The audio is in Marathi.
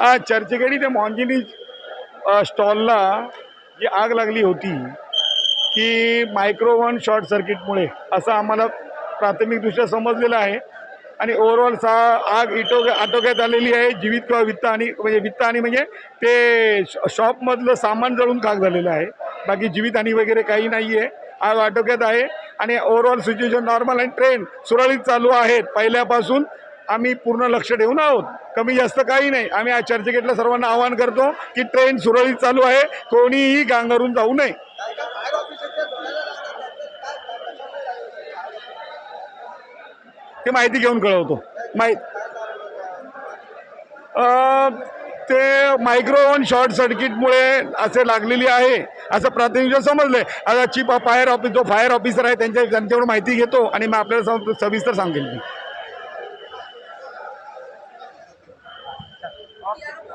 हा चर्चगेडी ते मॉन्गिनी स्टॉलला जी आग लागली होती की मायक्रोवन शॉर्ट सर्किटमुळे असं आम्हाला प्राथमिकदृष्ट्या समजलेलं आहे. आणि ओव्हरऑल सा आग इटो आटोक्यात आलेली आहे जीवित किंवा वित्त आणि म्हणजे वित्त आणि म्हणजे ते शॉपमधलं सामान जळून खाक झालेलं आहे. बाकी जीवित आणि वगैरे काही नाही आहे आग आटोक्यात आहे. आणि ओव्हरऑल सिच्युएशन नॉर्मल आणि ट्रेन सुरळीत चालू आहेत. पहिल्यापासून आम्ही पूर्ण लक्ष ठेवून आहोत. कमी जास्त काही नाही. आम्ही आज चर्चगेटला सर्वांना आवाहन करतो की ट्रेन सुरळीत चालू आहे. कोणीही गांगरून जाऊ नये. ते माहिती घेऊन कळवतो. माहीत. ते मायक्रोवन शॉर्ट सर्किटमुळे असे लागलेली आहे. असं प्राथमिक आहे आता चीफ फायर ऑफिस जो फायर ऑफिसर आहे त्यांच्या त्यांच्याकडून माहिती घेतो आणि मग आपल्याला सविस्तर सांगेल Yeah.